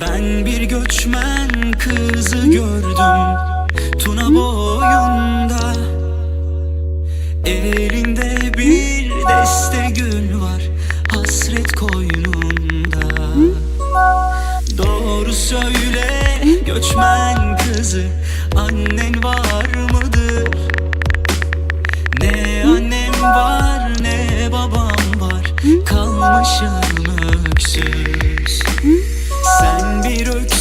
Ben bir göçmen kızı gördüm Kalmışım öksüz. Sen bir öksüz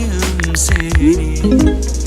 Sarayım seni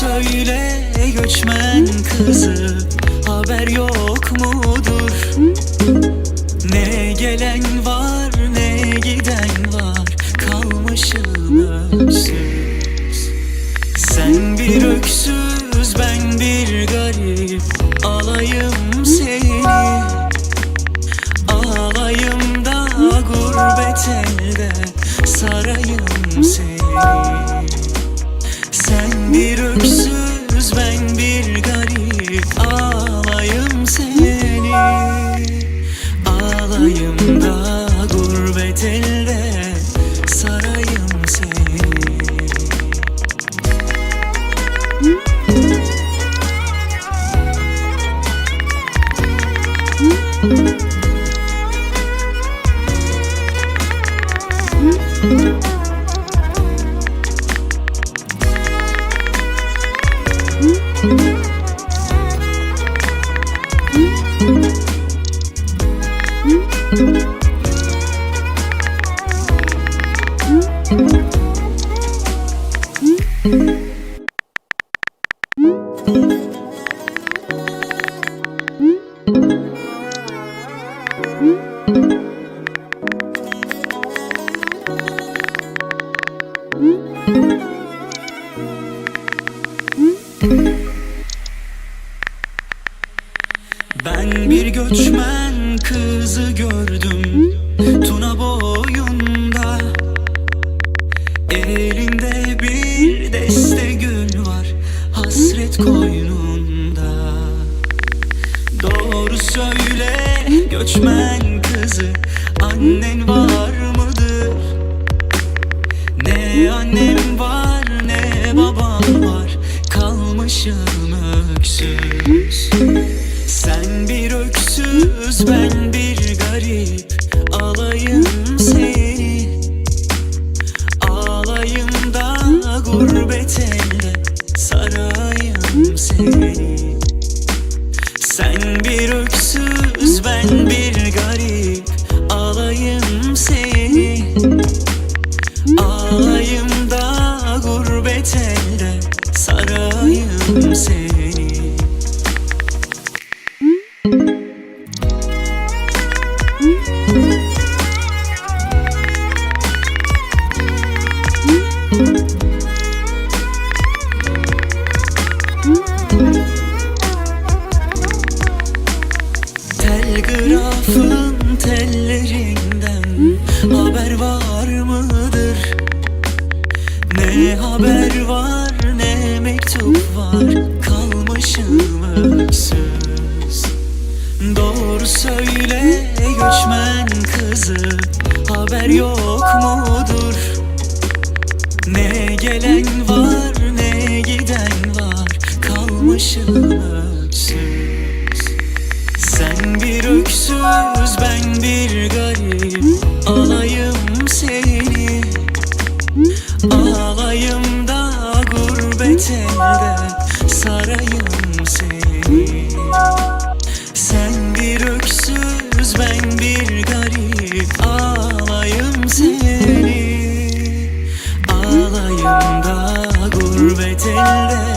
söyle göçmen kızı haber yok mudur? Ne gelen var ne giden var kalmışım öksüz. Sen bir öksüz ben bir garip Alayım seni. Ağlayım da gurbet elde Sarayım seni Ben bir göçmen kızı gördüm. Tuna boyunda Elinde annem var ne babam var Kalmışım öksüz. Sen bir öksüz ben bir garip Alayım seni. Ağlayım da gurbet haber var ne mektup var? Kalmışım öksüz. Doğru söyle göçmen kızı Haber yok mudur? Ne gelen var ne giden var? Kalmışım hasretinde sarayım seni. Sen bir öksüz ben bir garip ağlayım seni. Ağlayım da gurbet elde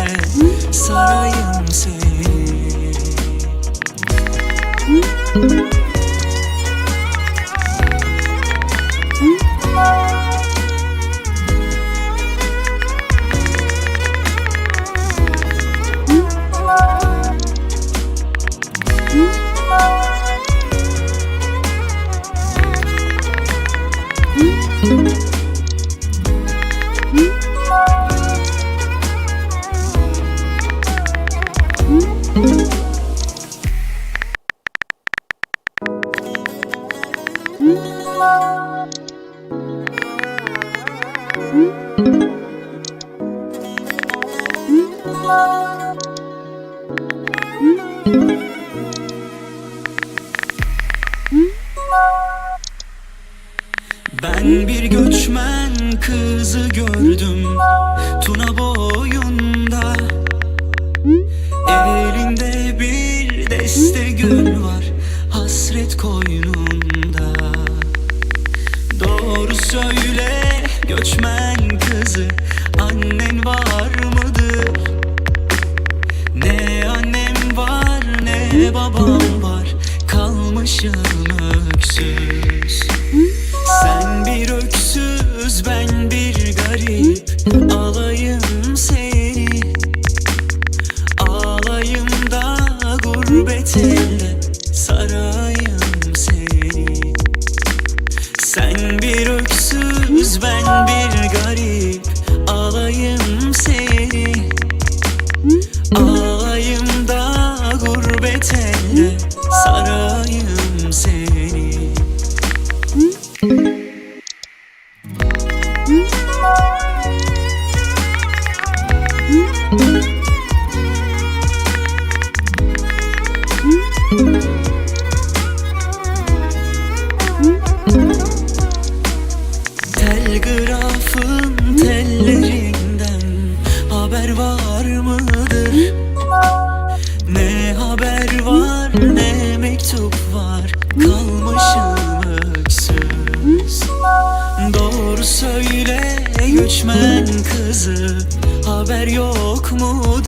Ben bir göçmen kızı gördüm. Tuna boy